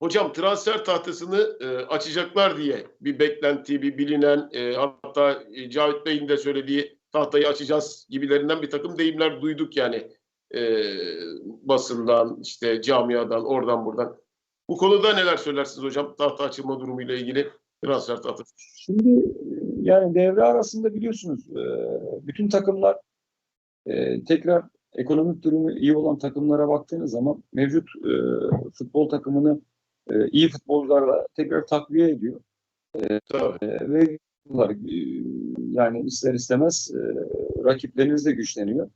Hocam transfer tahtasını e, açacaklar diye bir beklenti, bir bilinen e, hatta e, Cavit Bey'in de söylediği tahtayı açacağız gibilerinden bir takım deyimler duyduk yani e, basından, işte camiadan, oradan buradan. Bu konuda neler söylersiniz hocam? Tahta açılma durumuyla ilgili transfer tahtası. Şimdi yani devre arasında biliyorsunuz e, bütün takımlar e, tekrar ekonomik durumu iyi olan takımlara baktığınız zaman mevcut e, futbol takımını e, iyi futbolcularla tekrar takviye ediyor. Tabii. E, ve bunlar, e, yani ister istemez e, rakipleriniz de güçleniyor.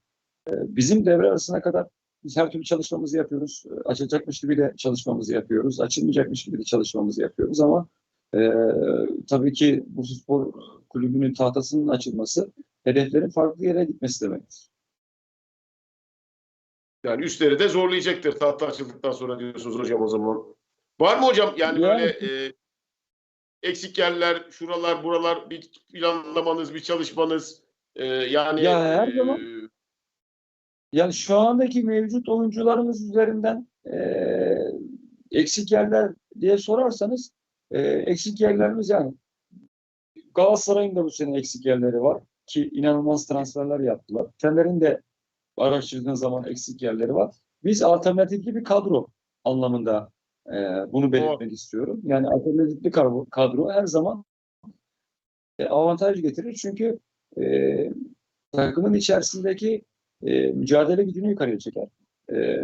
E, bizim devre arasına kadar biz her türlü çalışmamızı yapıyoruz. E, Açılacakmış gibi de çalışmamızı yapıyoruz. Açılmayacakmış gibi de çalışmamızı yapıyoruz ama e, tabii ki bu spor kulübünün tahtasının açılması hedeflerin farklı yere gitmesi demektir. Yani üstleri de zorlayacaktır tahta açıldıktan sonra diyorsunuz hocam o zaman. Var mı hocam yani Yani- böyle e, eksik yerler, şuralar, buralar bir planlamanız, bir çalışmanız e, yani Ya her e, zaman- Yani şu andaki mevcut oyuncularımız üzerinden eee, eksik yerler diye sorarsanız eee, eksik yerlerimiz yani Galatasaray'ın da bu sene eksik yerleri var ki inanılmaz transferler yaptılar. Fener'in de araştırdığın zaman eksik yerleri var. Biz alternatifli bir kadro anlamında eee, bunu belirtmek istiyorum. Yani alternatifli kadro, kadro her zaman e, avantaj getirir çünkü eee, takımın içerisindeki e, mücadele gücünü yukarıya çeker. E,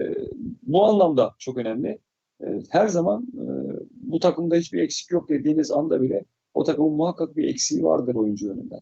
bu anlamda çok önemli. E, her zaman e, bu takımda hiçbir eksik yok dediğiniz anda bile o takımın muhakkak bir eksiği vardır oyuncu yönünden.